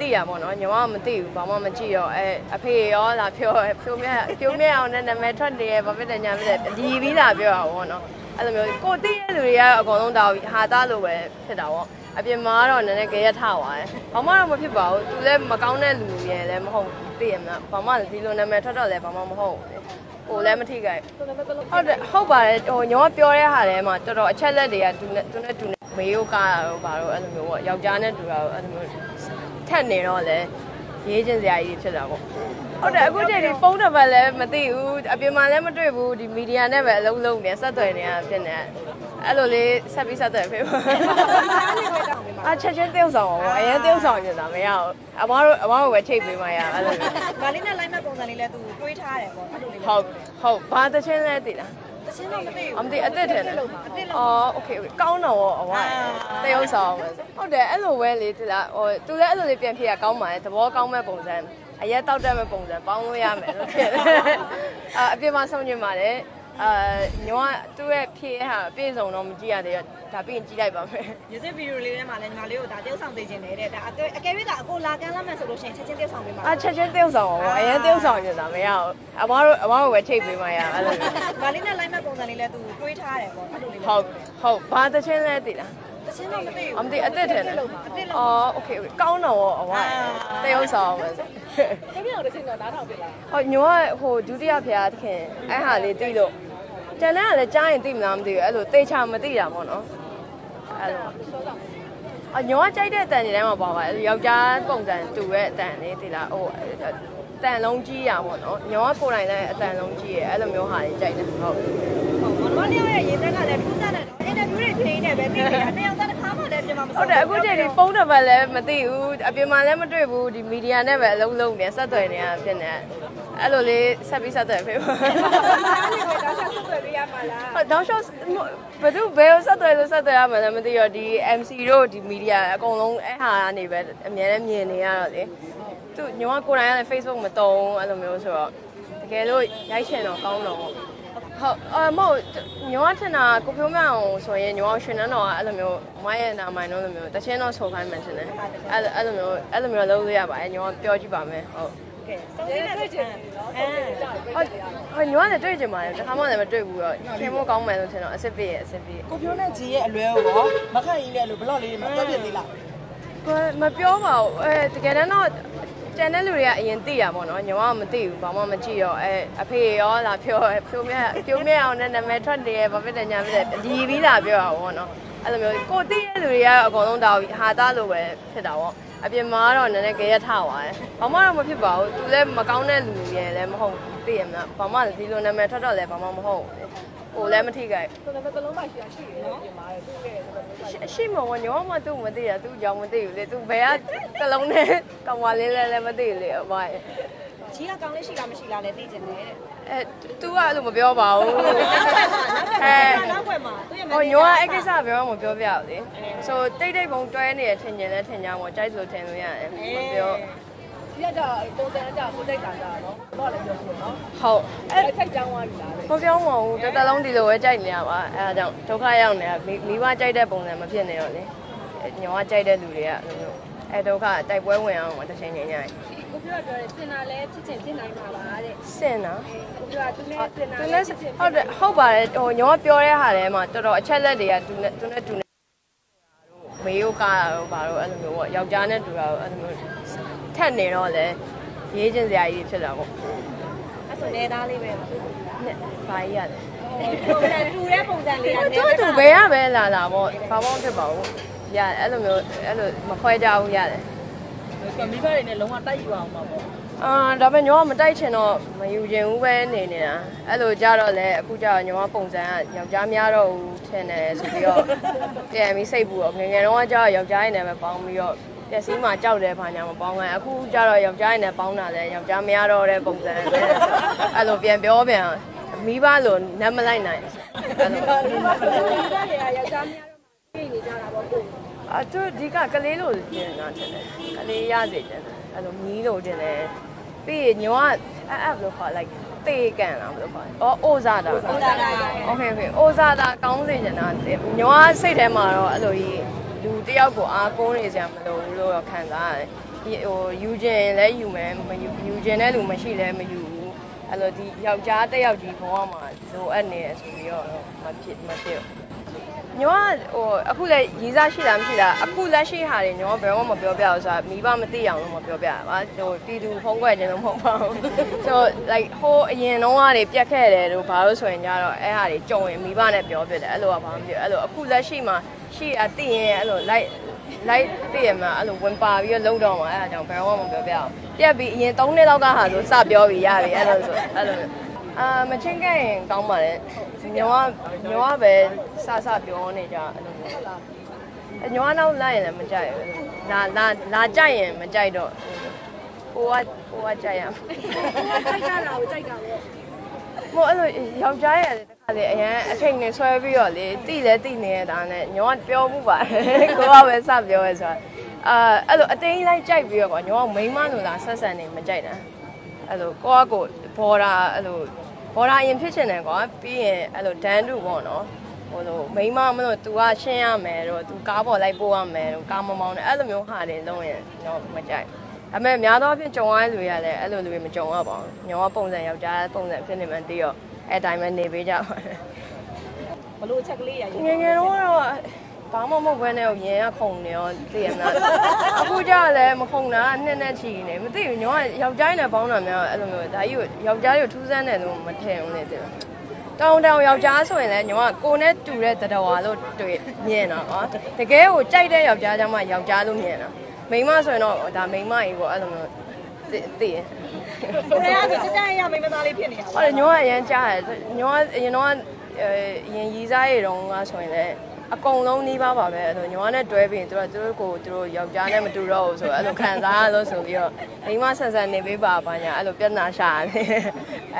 သိရပါတော့ညီမကမသိဘူးဘာမှမကြည့်တော့အဲအဖေရောလာပြောဖြိုးမြက်ဖြိုးမြက်အောင်နဲ့နာမည်ထွက်နေရဲ့ဘာဖြစ်တယ်ညာဖြစ်တယ်ဒီပြီးလာပြောတာပေါ့နော်အဲ့လိုမျိုးကိုသိတဲ့လူတွေကတော့အကုန်လုံးတောက်ဟာသားလိုပဲဖြစ်တာပေါ့အပြင်မှာတော့နည်းနည်းကြရက်ထသွားတယ်ဘာမှတော့မဖြစ်ပါဘူးသူလည်းမကောင်းတဲ့လူရယ်လည်းမဟုတ်သိရမလားဘာမှဒီလိုနာမည်ထွက်တော့လည်းဘာမှမဟုတ်ဘူးလေဟိုလည်းမထိခိုက်ဟုတ်တယ်ဟုတ်ပါတယ်ဟိုညီမပြောတဲ့ဟာထဲမှာတော်တော်အချက်လက်တွေကသူနဲ့သူနဲ့တူနေမေယိုကားတာတော့ဘာလို့အဲ့လိုမျိုးပေါ့ယောက်ျားနဲ့တူတာတော့အဲ့လိုမျိုး ထက်နေတော့လေရေးချင်းစရာကြီးဖြစ်တာပေါ့ဟုတ်တယ်အခုချိန်ဒီဖုန်းနံပါတ်လည်းမသိဘူးအပြင်မှာလည်းမတွေ့ဘူးဒီမီဒီယာနဲ့ပဲအလုံးလုံးနေဆက်သွယ်နေတာဖြစ်နေအဲ့လိုလေးဆက်ပြီးဆက်သွယ်ဖေးပါအချက်ချင်း tiêu ဆောင်ပါအရင် tiêu ဆောင်နေတာမရဘူးအမားတို့အမားတို့ပဲထိတ်ပေးမှရအဲ့လိုမျိုး။ဒါလေးနဲ့လိုက်မဲ့ပုံစံလေးလဲသူတွေးထားတယ်ပေါ့အဲ့လိုလေးဟုတ်ဟုတ်ဘာတချင်းလဲတည်လား။ တချင်းတော့မသိဘူး အမသိအသက်တယ်လားအော် okay okay ကောင်းတော့ဟောဟိုတရုပ်ဆောင်ပဲဟုတ်တယ်အဲ့လိုပဲလေဒီလားဟိုသူလည်းအဲ့လိုလေးပြန်ဖြစ်ရကောင်းပါတယ်သဘောကောင်းမဲ့ပုံစံအရက်တောက်တက်မဲ့ပုံစံပေါင်းလို့ရမယ်လို့ဖြစ်တယ်အအပြင်မှာဆုံးညင်ပါတယ်အာညောကသူ့ရဲ့ဖြည့်ဟာပြည့်စုံတော့မကြည့်ရသေးတော့ ဒါပြီးရင်ကြည့်လိုက်ပါမယ် music video လေးထဲမှာလည်းညီမလေးကိုဒါတယောက်ဆောင်ပေးခြင်းနေတဲ့ဒါအကယ်အကယ်၍ကအကိုလာကမ်းလာမယ်ဆိုလို့ရှိရင်ချက်ချင်းတယောက်ဆောင်ပေးမှာအာချက်ချင်းတယောက်ဆောင်ပါအရင်တယောက်ဆောင်နေတာမရဘူးအမတို့အမတို့ပဲချိန်ပေးမှရအဲ့လိုညီမလေးနဲ့ live မဲ့ပုံစံလေးလည်းသူတွေးထားတယ်ပေါ့အဲ့လိုလေးဟုတ်ဟုတ်ဘာတချင်းလဲသိလားတချင်းတော့မသိဘူးအမသိအသက်တယ်အော် okay ကောင်းတော့အမတယောက်ဆောင်ပါဆိုခင်ဗျားတို့တချင်းတော့နားထောင်ပေးလားဟုတ်ညိုကဟိုဒုတိယဖရာသခင်အဲ့ဟာလေးသိလို့ ကျန်တဲ့ကလည်းကြားရင်သိမလားမသိဘူးအဲ့လိုသေချာမသိတာပေါ့နော်အဲ့လိုအညောကကြိုက်တဲ့အတန်တွေတိုင်းမှာပါပါတယ်ယောက်ျားပုံစံတူတဲ့အတန်လေးသိလားဟိုတန်လုံးကြီးရပါတော့ညောကကိုယ်တိုင်လည်းအတန်လုံးကြီးရအဲ့လိုမျိုးဟာတွေကြိုက်တယ်ဟုတ်။ဟုတ်။ဘာလို့လဲရေသက်ကလည်းထူးဆန်းတယ် တော့အင်တာဗျူးတွေချိန်နေပဲသိနေတာ။နှစ်ယောက်သားတစ်ခါမှလည်းပြင်မှာမဟုတ်တယ်အခုချိန်ဒီဖုန်းနံပါတ်လည်းမသိဘူးအပြင်မှာလည်းမတွေ့ဘူးဒီမီဒီယာနဲ့ပဲအလုံးလုံးနေဆက်သွယ်နေတာဖြစ်နေအဲ့လိုလေးဆက်ပြီးဆက်သွယ်ဖေးပါ။အားလေးပဲဒါချက်ဆက်သွယ်ပေးရမှာလားဟုတ်တောင်းလျှောက်ဘယ်သူဘယ်ကိုဆက်သွယ်လို့ဆက်သွယ်ရမှန်းလည်းမသိတော့ဒီ MC တို့ဒီမီဒီယာအကုန်လုံးအဲ့ဟာကနေပဲအများနဲ့မြင်နေရတော့လေသူညောကကိုယ်တိုင်ကလည်း Facebook မတုံးအဲ့လိုမျိုးဆိုတော့တကယ်လို့ရိုက်ချင်တော့ကောင်းတော့ ဟုတ်အမဟုတ်ညောကထင်တာကိုဖြိုးမအောင်ဆိုရင်ညောကရှင်နန်းတော်ကအဲ့လိုမျိုးမရဲ့နာမိုင်တော့လိုမျိုးတချင်းတော့ဆိုခိုင်းမှရှင်တယ်အဲ့အဲ့လိုမျိုးအဲ့လိုမျိုးလုပ်လို့ရပါတယ်ညောကပြောကြည့်ပါမယ်ဟုတ်။ကဲစုံစမ်းတဲ့ချက်နော်။အဲဟုတ်ဟိုညောကလည်းတွေ့ကြပါတယ်တခါမှလည်းမတွေ့ဘူးတော့ခင်မိုးကောင်းမယ်လို့ထင်တော့အစ်စ်ပြည့်ရဲ့အစ်စ်ပြည့်ကိုပြောနဲ့ဂျီရဲ့အလွဲကိုရောမခန့်ရင်လည်းအဲ့လိုဘလော့လေးတွေမှာတွက်ပြစ်သေးလားကိုမပြောပါဘူးအဲတကယ်တမ်းတော့ ကျန်တဲ့လူတွေကအရင်သိရပါတော့ညီမကမသိဘူးဘာမှမကြည့်တော့အဲအဖေရောလာပြောဖြိုးမြက်ဖြိုးမြက်အောင်နဲ့နာမည်ထွက်နေရဲ့ဘာဖြစ်တယ်ညာဖြစ်တယ်ဒီပြီးလာပြောတာပေါ့နော်အဲ့လိုမျိုးကိုသိတဲ့လူတွေကတော့အကုန်လုံးတောက်ဟာသားလိုပဲဖြစ်တာပေါ့အပြင်မှာတော့နည်းနည်းကြရက်ထသွားတယ်ဘာမှတော့မဖြစ်ပါဘူးသူလည်းမကောင်းတဲ့လူရယ်လည်းမဟုတ်သိရမလားဘာမှဒီလိုနာမည်ထွက်တော့လည်းဘာမှမဟုတ်ဘူး ဟိုလည်းမထိခိုက်ဆိုတော့ဘယ်လုံးမှရှိရရှိတယ်နော်ပြင်ပါတယ်သူ့ရဲ့ရှိရှိမဝညောမသူ့မသိရသူ့ကြောင့်မသိဘူးလေသူဘယ်ကတလုံးနဲ့ကောင်မလေးလဲလည်းမသိဘူးလေအမရဲ့ကြီးကကောင်းလေးရှိလားမရှိလားလဲသိချင်တယ်တဲ့အဲ तू ကအဲ့လိုမပြောပါဘူးအဲနောက်ွယ်မှာသူ့ရဲ့ဟိုညောကအဲ့ကိစ္စပြောမှမပြောပြဘူးလေဆိုတိတ်တိတ်ပုံတွဲနေရထင်ကျင်လဲထင်ကြမှာကြိုက်ဆိုထင်လို့ရတယ်မပြော ဒီကကြာပုံစံအကြကိုတိတ်တာကြာနော်တော့လည်းပြောပြနော်ဟုတ်အဲ့အဲ့ထိုက်ကြောင်းသွားပြီလားတဲ့မပြောပါဘူးတစ်သက်လုံးဒီလိုပဲကြိုက်နေရပါအဲဒါကြောင့်ဒုက္ခရောက်နေတာမိမိဘကြိုက်တဲ့ပုံစံမဖြစ်နေတော့လေညောကကြိုက်တဲ့လူတွေကအဲ့လိုမျိုးအဲဒုက္ခတိုက်ပွဲဝင်အောင်တစ်ချိန်ချိန်ညရင်ကိုပြောပြောတယ်စင်နာလဲဖြစ်ချင်ဖြစ်နိုင်မှာပါတဲ့စင်နော်ကိုပြောသူနဲ့စင်နာသူလဲလည်းဟုတ်တယ်ဟုတ်ပါတယ်ဟိုညောပြောတဲ့ဟာထဲမှာတော်တော်အချက်လက်တွေကသူနဲ့သူနဲ့တူနေမေယိုကားတာတော့ဘာလို့အဲ့လိုမျိုးပေါ့ယောက်ျားနဲ့တူတာတော့အဲ့လိုမျိုး ထက်နေတော့လေရေးချင်းစရာကြီးဖြစ်တာပေါ့အဲ့ဆိုနေသားလေးပဲနဲ့ဘာကြီးရလဲပုံစံတူတဲ့ပုံစံလေးကသူ့သူဘယ်ရပဲလာလာပေါ့ဘာမှမဖြစ်ပါဘူးရအဲ့လိုမျိုးအဲ့လိုမခွဲကြဘူးရတယ်ကမိဘတွေနဲ့လုံးဝတိုက်ယူအောင်ပါပေါ့အာဒါပေမဲ့ညောကမတိုက်ချင်တော့မယူချင်ဘူးပဲနေနေတာအဲ့လိုကြတော့လေအခုကျတော့ညောကပုံစံကယောက်ျားများတော့ဘူးထင်တယ်ဆိုပြီးတော့ပြန်ပြီးစိတ်ပူတော့ငယ်ငယ်တော့ကကျတော့ယောက်ျားရည်နဲ့ပဲပေါင်းပြီးတော့ ပျက်စီးမှကြောက်တယ်ဘာညာမပေါင်းကန်အခုကြတော့ယောက်ျားရင်းနဲ့ပေါင်းတာလဲယောက်ျားမရတော့တဲ့ပုံစံပဲအဲ့လိုပြန်ပြောပြန်မိဘလိုနတ်မလိုက်နိုင်အဲ့လိုအတူဒီကကလေးလိုတင်တာတင်တယ်ကလေးရစေတင်တယ်အဲ့လိုမီးလိုတင်တယ်ပြီးရင်ညောကအဲ့အဲ့လိုခေါ် like တေကန်လားဘယ်လိုခေါ်လဲ။အော်အိုဇာတာ။အိုဇာတာ။ Okay okay အိုဇာတာကောင်းစေချင်တာ။ညောကစိတ်ထဲမှာတော့အဲ့လိုကြီး လူတယောက်ကိုအားကိုးနေစရာမလိုဘူးလို့တော့ခံစားရတယ်ဟိုယူခြင်းလဲယူမယ်မယူယူခြင်းတဲ့လူမရှိလဲမယူဘူးအဲ့လိုဒီယောက်ျားတစ်ယောက်ကြီးဘဝမှာလိုအပ်နေတယ်ဆိုပြီးတော့မဖြစ်မဖြစ်ညောကဟိုအခုလည်းရီးစားရှိလားမရှိလားအခုလက်ရှိဟာတွေညောဘယ်တော့မှမပြောပြဘူးဆိုတာမိဘမသိအောင်လို့မပြောပြတာပါဟိုတီတူဖုံးကွက်ခြင်းလို့မဟုတ်ပါဘူးဆို like ဟိုအရင်တော့ကနေပြတ်ခဲ့တယ်လို့ဘာလို့ဆိုရင်ကြတော့အဲ့ဟာတွေကြုံရင်မိဘနဲ့ပြောပြတယ်အဲ့လိုကဘာမှမပြောအဲ့လိုအခုလက်ရှိမှာ ရှိအသိရင်အဲ့လို like like သိရမှာအဲ့လိုဝင်ပါပြီးတော့လုံတော့မှာအဲ့ဒါကြောင့်ဘယ်တော့မှမပြောပြအောင်ပြက်ပြီးအရင်3နှစ်လောက်ကဟာဆိုစပြောပြီးရပြီအဲ့လိုဆိုအဲ့လိုအာမချင်းခဲ့ရင်ကောင်းပါလေညောကညောကပဲစစပြောနေကြအဲ့လိုမျိုးအညောနောက်လိုက်ရင်လည်းမကြိုက်ဘူးလာလာလာကြိုက်ရင်မကြိုက်တော့ကိုကကိုကကြိုက်ရမှာကြိုက်တာကိုကြိုက်တာပေါ့မို့အဲ့လိုယောက်ျားရဲ့တခါ လေအရန်အချိန်နဲ့ဆွဲပြီးတော့လေတိလဲတိနေရတာနဲ့ညောကပြောမှုပါတယ်ကိုကပဲစပြောရဲဆိုတာအာအဲ့လိုအသိလိုက်ကြိုက်ပြီးတော့ကွာညောကမိန်းမလို့လားဆက်ဆံနေမကြိုက်တာအဲ့လိုကိုကကိုဘော်ဒါအဲ့လိုဘော်ဒါရင်ဖြစ်ချင်တယ်ကွာပြီးရင်အဲ့လိုဒန်တူပေါ့နော်ဟိုလိုမိန်းမမလို့ तू ကရှင်းရမယ်တော့ तू ကားပေါ်လိုက်ပို့ရမယ်တော့ကားမမောင်းနဲ့အဲ့လိုမျိုးဟာတွေလုံးရင်ညောမကြိုက်အမေများသောအားဖြင့်ကြုံရတဲ့လူတွေကလည်းအဲ့လိုလူတွေမကြုံရပါဘူးညောကပုံစံယောက်ျားပုံစံဖြစ်နေမှတည်ရော အဲ့တိုင်းပဲနေပေးကြပါတယ်ဘလို့ချက်ကလေးရရင်ငယ်ငယ်တော့ကတော့ဘာမှမဟုတ်ဘဲနဲ့ရင်ကခုန်နေရောသိရမလားအခုကျလည်းမခုန်တာနှစ်နဲ့ချီနေမသိဘူးညောကယောက်ျားနဲ့ပေါင်းတာများအဲ့လိုမျိုးဒါကြီးကိုယောက်ျားတွေကိုထူးဆန်းတယ်လို့မထင်ဘူးလေသိလားတောင်တောင်ယောက်ျားဆိုရင်လည်းညောကကိုနဲ့တူတဲ့တတော်ဝါလို့တွေ့မြင်တာနော်တကယ်ကိုကြိုက်တဲ့ယောက်ျားကြောင့်မှယောက်ျားလို့မြင်တာမိန်းမဆိုရင်တော့ဒါမိန်းမကြီးပေါ့အဲ့လိုမျိုး သိသိရင်ဘယ်ကတက်တက်ရမိမသားလေးဖြစ်နေတာဟုတ်တယ်ညောကအရန်ကြားတယ်ညောကအရင်တော့အဲအရင်ရီစားရတုန်းကဆိုရင်လည်းအကုန်လုံးနှီးပါပါပဲအဲ့လိုညောကနဲ့တွဲပြီးသူတို့သူတို့ကိုသူတို့ယောက်ျားနဲ့မတူတော့ဘူးဆိုအဲ့လိုခံစားရလို့ဆိုပြီးတော့မိမဆန်ဆန်နေပေးပါပါညာအဲ့လိုပြဿနာရှာတယ်အဲ့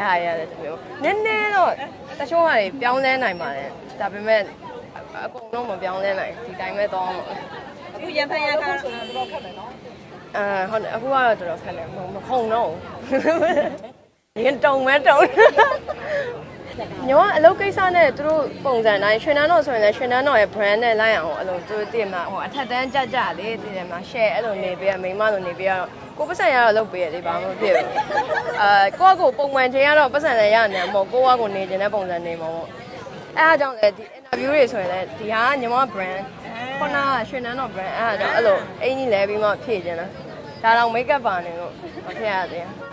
ဟာရတယ်ဒီမျိုးနည်းနည်းတော့တချို့ဟာတွေပြောင်းလဲနိုင်ပါတယ်ဒါပေမဲ့အကုန်လုံးမပြောင်းလဲနိုင်ဒီတိုင်းပဲသွားမှာအခုရန်ဖန်ရခါဆိုတော့တော့ခက်တယ်နော် အာဟုတ်တယ်အခုကတော့တော်တော်ခက်တယ်မမခုံတော့ဘူးရင်တုံမဲတုံညောကအလုပ်ကိစ္စနဲ့သူတို့ပုံစံတိုင်းရွှေနန်းတော်ဆိုရင်လည်းရွှေနန်းတော်ရဲ့ brand နဲ့လိုက်အောင်အဲ့လိုသူတို့တည်မှာဟိုအထက်တန်းကြကြလေးတည်တယ်မှာ share အဲ့လိုနေပေးရမိန်းမလိုနေပေးရတော့ကိုပတ်စံရတော့လုပ်ပေးရတယ်ဘာမှမဖြစ်ဘူးအာကိုကကိုပုံမှန်ချိန်ရတော့ပတ်စံလည်းရနေမှာမဟုတ်ကိုကကိုနေခြင်းတဲ့ပုံစံနေမှာပေါ့အဲ့အားကြောင့်လည်းဒီ interview တွေဆိုရင်လည်းဒီဟာညီမ brand ခုနကရွှေနန်းတော် brand အဲ့ဒါကြောင့်အဲ့လိုအင်ကြီးလဲပြီးမှဖြည့်ခြင်းလားဒါတော့ make up ပါနေလို့မဖြည့်ရသေးဘူး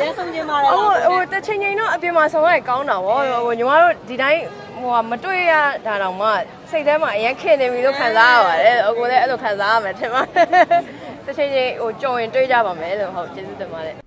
ရဲဆုံးချင်းပါတယ်ဟိုဟိုတချင်းချင်းတော့အပြင်မှာဆောင်ရကောင်းတာဗောဟိုညီမတို့ဒီတိုင်းဟိုမတွေ့ရတာတော့မှစိတ်ထဲမှာအရင်ခင်နေပြီလို့ခံစားရပါတယ်အကိုလည်းအဲ့လိုခံစားရမယ်ထင်ပါတချင်းချင်းဟိုကြုံရင်တွေ့ကြပါမယ်လို့ဟုတ်ကျေးဇူးတင်ပါတယ်